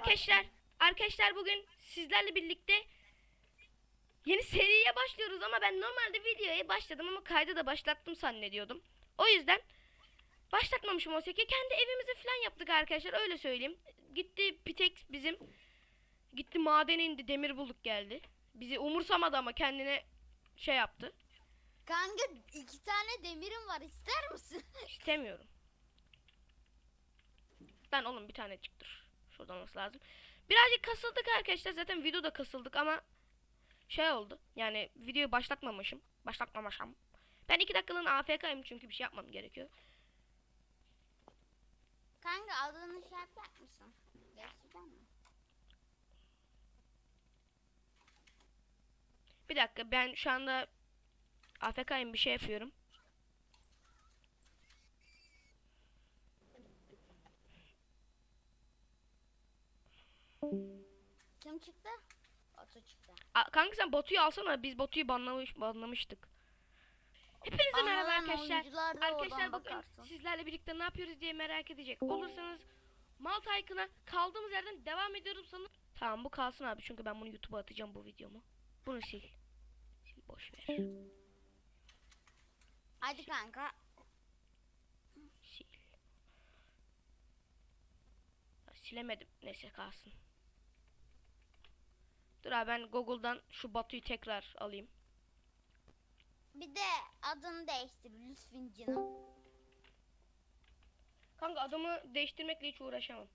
arkadaşlar. Arkadaşlar bugün sizlerle birlikte yeni seriye başlıyoruz ama ben normalde videoya başladım ama kaydı da başlattım zannediyordum. O yüzden başlatmamışım o ki kendi evimizi falan yaptık arkadaşlar öyle söyleyeyim. Gitti Pitex bizim gitti madene indi demir bulduk geldi. Bizi umursamadı ama kendine şey yaptı. Kanka iki tane demirim var ister misin? İstemiyorum. Ben oğlum bir tane çıktır. Olması lazım. Birazcık kasıldık arkadaşlar. Zaten videoda kasıldık ama şey oldu. Yani videoyu başlatmamışım. Başlatmamışım. Ben iki dakikalığına AFK'yım çünkü bir şey yapmam gerekiyor. Kanka adını şey yapacak mısın? Değiştireceğim mi? Bir dakika ben şu anda AFK'yım bir şey yapıyorum. Kim çıktı? Oto çıktı. A, kanka sen Batu'yu alsana. Biz Batu'yu banlamış, banlamıştık. Hepinize merhaba Anlayan arkadaşlar. Arkadaşlar bugün bakarsın. sizlerle birlikte ne yapıyoruz diye merak edecek olursanız Mal Tycoon'a kaldığımız yerden devam ediyorum sanırım. Tamam bu kalsın abi çünkü ben bunu YouTube'a atacağım bu videomu. Bunu sil. Sil boş ver. Hadi kanka. Sil. Silemedim. Neyse kalsın. Dur abi ben Google'dan şu Batu'yu tekrar alayım. Bir de adını değiştir lütfen canım. Kanka adımı değiştirmekle hiç uğraşamam.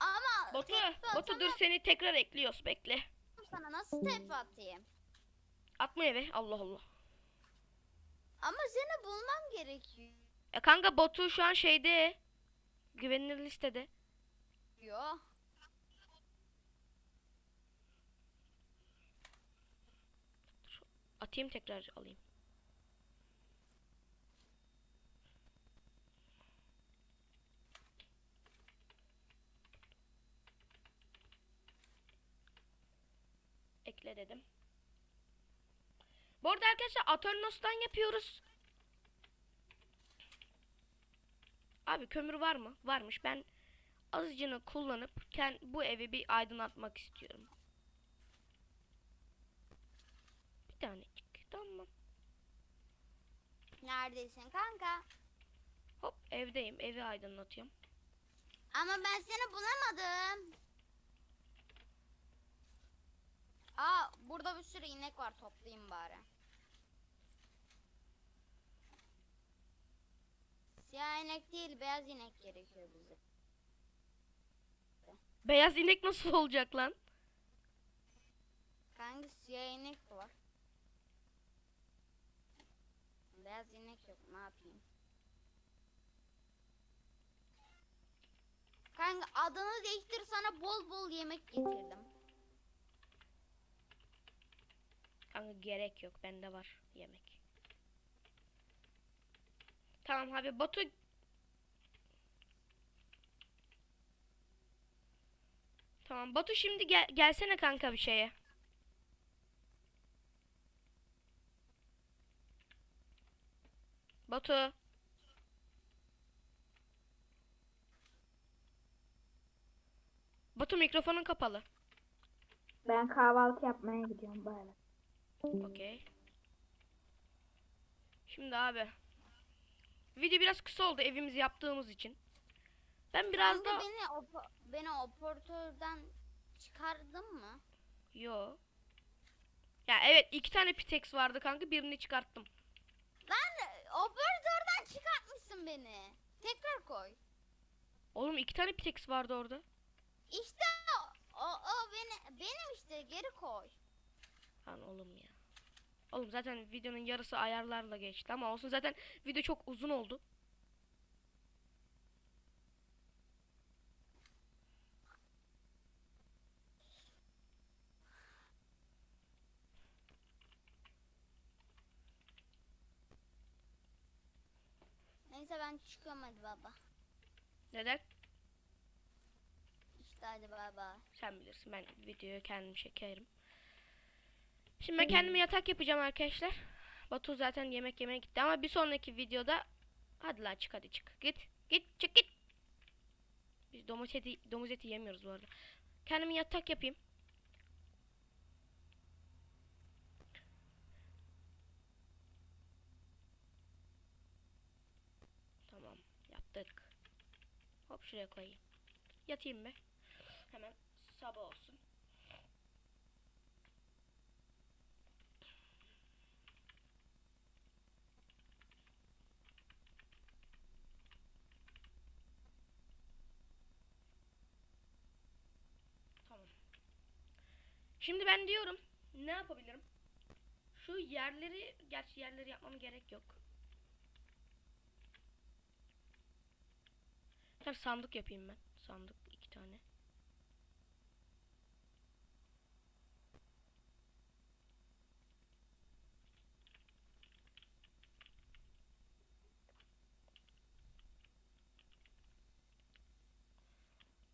Ama Batu, Batu dur atamam seni tekrar ekliyoruz bekle. sana nasıl tepe atayım? Atma eve Allah Allah. Ama seni bulmam gerekiyor. E kanka Batu şu an şeyde güvenilir listede. Yo. Atayım tekrar alayım. Ekle dedim. Bu arada arkadaşlar Aternos'tan yapıyoruz. Abi kömür var mı? Varmış. Ben azıcını kullanıp kend, bu evi bir aydınlatmak istiyorum. Bir tanecik. Neredesin kanka? Hop evdeyim. Evi aydınlatıyorum. Ama ben seni bulamadım. Aa burada bir sürü inek var toplayayım bari. Siyah inek değil beyaz inek gerekiyor bize. Beyaz inek nasıl olacak lan? Kanka siyah inek var. Beyaz inek yok ne yapayım? Kanka adını değiştir sana bol bol yemek getirdim. Kanka gerek yok. Bende var yemek. Tamam abi Batu Tamam Batu şimdi gel gelsene kanka bir şeye. Batu. Batu mikrofonun kapalı. Ben kahvaltı yapmaya gidiyorum böyle. Okey. Şimdi abi. Video biraz kısa oldu evimizi yaptığımız için. Ben biraz da... beni opo- beni operatörden çıkardın mı? Yo. Ya evet iki tane Pitex vardı kanka birini çıkarttım. Lan operatörden çıkartmışsın beni. Tekrar koy. Oğlum iki tane Pitex vardı orada. İşte o, o, o beni, benim işte geri koy. Lan oğlum ya. Oğlum zaten videonun yarısı ayarlarla geçti ama olsun zaten video çok uzun oldu. Neyse ben çıkıyorum hadi baba. Neden? İşte hadi baba. Sen bilirsin ben videoyu kendim çekerim. Şimdi ben kendime yatak yapacağım arkadaşlar. Batu zaten yemek yemeye gitti ama bir sonraki videoda hadi lan çık hadi çık. Git. Git çık git. Biz domuz eti, domuz eti yemiyoruz bu arada. Kendime yatak yapayım. Tamam yaptık. Hop şuraya koyayım. Yatayım be. Hemen sabah olsun. Tamam. Şimdi ben diyorum ne yapabilirim? Şu yerleri, gerçi yerleri yapmam gerek yok. Tamam sandık yapayım ben. Sandık iki tane.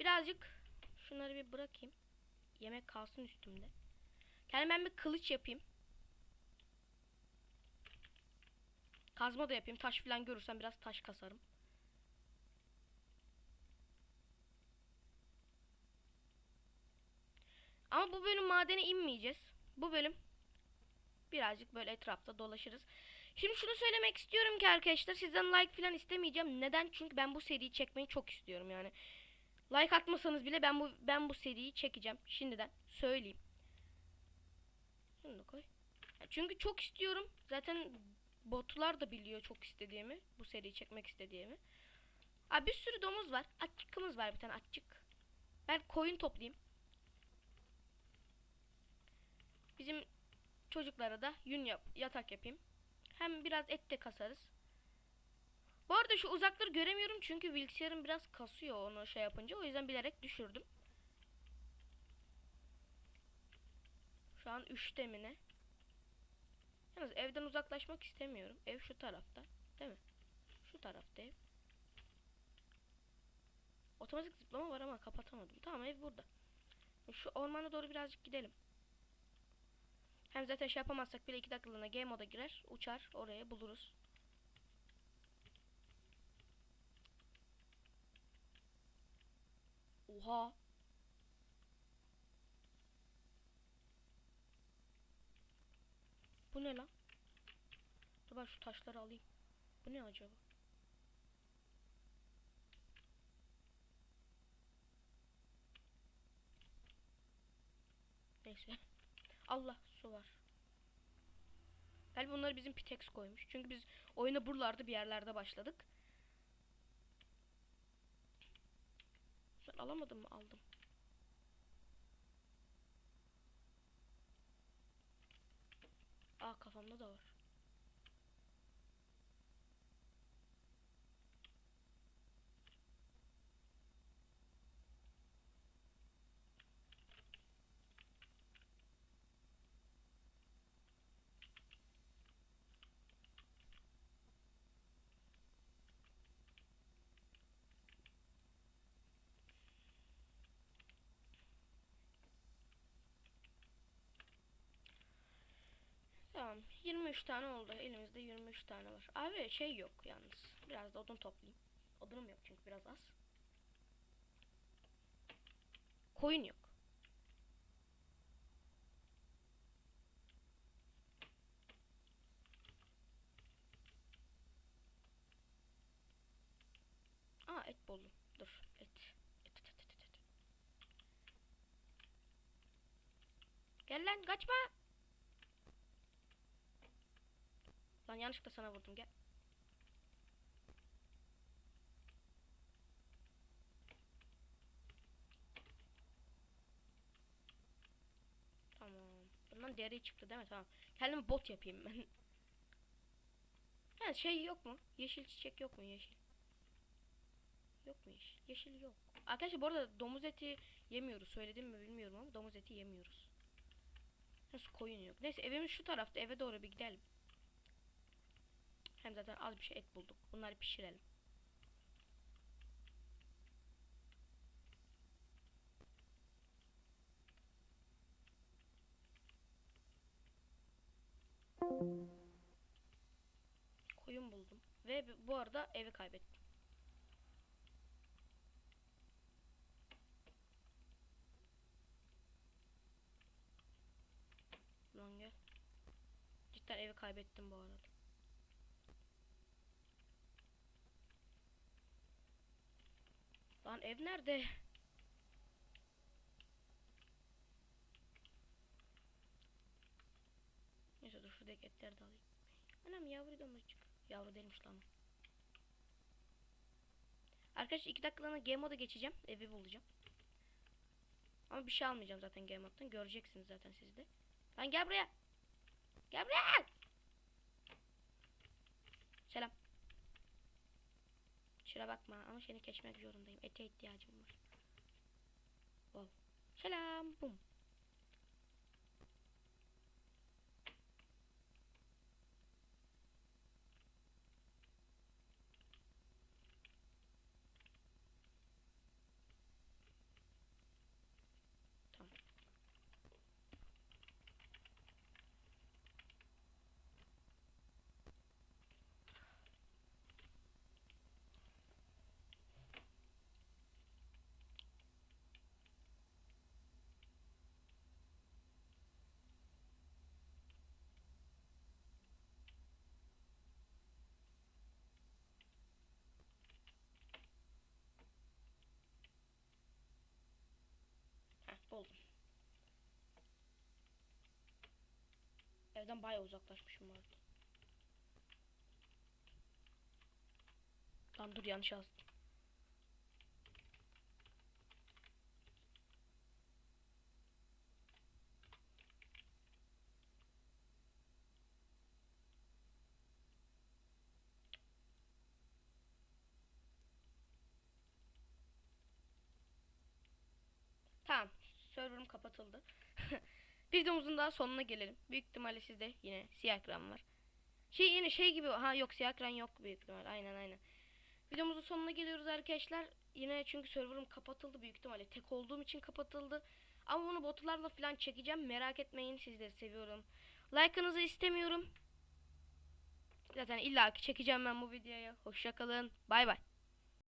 Birazcık şunları bir bırakayım. Yemek kalsın üstümde. Yani ben bir kılıç yapayım. Kazma da yapayım. Taş falan görürsem biraz taş kasarım. Ama bu bölüm madene inmeyeceğiz. Bu bölüm birazcık böyle etrafta dolaşırız. Şimdi şunu söylemek istiyorum ki arkadaşlar sizden like falan istemeyeceğim. Neden? Çünkü ben bu seriyi çekmeyi çok istiyorum yani. Like atmasanız bile ben bu ben bu seriyi çekeceğim. Şimdiden söyleyeyim. Şunu da koy. Çünkü çok istiyorum. Zaten botlar da biliyor çok istediğimi. Bu seriyi çekmek istediğimi. Abi bir sürü domuz var. Açıkımız var bir tane açık. Ben koyun toplayayım. Bizim çocuklara da yün yap, yatak yapayım. Hem biraz et de kasarız. Bu arada şu uzakları göremiyorum çünkü bilgisayarım biraz kasıyor onu şey yapınca. O yüzden bilerek düşürdüm. Şu an 3'te mi ne? Yalnız evden uzaklaşmak istemiyorum. Ev şu tarafta. Değil mi? Şu tarafta ev. Otomatik zıplama var ama kapatamadım. Tamam ev burada. Şu ormana doğru birazcık gidelim. Hem zaten şey yapamazsak bile 2 dakikalığına game moda girer. Uçar. Oraya buluruz. Oha. Bu ne lan? Dur ben şu taşları alayım. Bu ne acaba? Neyse. Allah su var. Galiba bunları bizim Pitex koymuş. Çünkü biz oyuna buralarda bir yerlerde başladık. Ben alamadım mı? Aldım. Aa kafamda da var. Tamam. 23 tane oldu. Elimizde 23 tane var. Abi şey yok yalnız. Biraz da odun toplayayım. Odunum yok çünkü biraz az. Koyun yok. Aa et buldum. Dur et. Et et et et et. Gel lan kaçma. Lan yanlışlıkla sana vurdum gel. Tamam. Bundan deri çıktı değil mi? Tamam. Kendime bot yapayım ben. Ha şey yok mu? Yeşil çiçek yok mu yeşil? Yok mu yeşil? Yeşil yok. Arkadaşlar bu arada domuz eti yemiyoruz. Söyledim mi bilmiyorum ama domuz eti yemiyoruz. Nasıl koyun yok. Neyse evimiz şu tarafta. Eve doğru bir gidelim. Hem zaten az bir şey et bulduk. Bunları pişirelim. Koyun buldum. Ve bu arada evi kaybettim. Lan gel. Cidden evi kaybettim bu arada. Lan ev nerede? Neyse dur şuradaki etleri de alayım. Anam yavru domuzcuk. Yavru değilmiş lan. Arkadaşlar iki dakikalığına game moda geçeceğim. Evi bulacağım. Ama bir şey almayacağım zaten game moddan. Göreceksiniz zaten siz de. Lan gel buraya. Gel buraya. Selam. Şuna bakma ama seni geçmek zorundayım. Ete ihtiyacım var. Wow. Selam. Bum. Tamam. Heh, buldum. Evden bayağı uzaklaşmışım arada. Lan dur yanlış yazdım. Tamam. Server'ım kapatıldı. Videomuzun daha sonuna gelelim. Büyük ihtimalle sizde yine siyah ekran var. Şey yine şey gibi ha yok siyah ekran yok büyük ihtimal. Aynen aynen. Videomuzun sonuna geliyoruz arkadaşlar. Yine çünkü server'ım kapatıldı büyük ihtimalle. Tek olduğum için kapatıldı. Ama bunu botlarla falan çekeceğim. Merak etmeyin sizleri seviyorum. Like'ınızı istemiyorum. Zaten illaki çekeceğim ben bu videoyu. Hoşçakalın. Bay bay.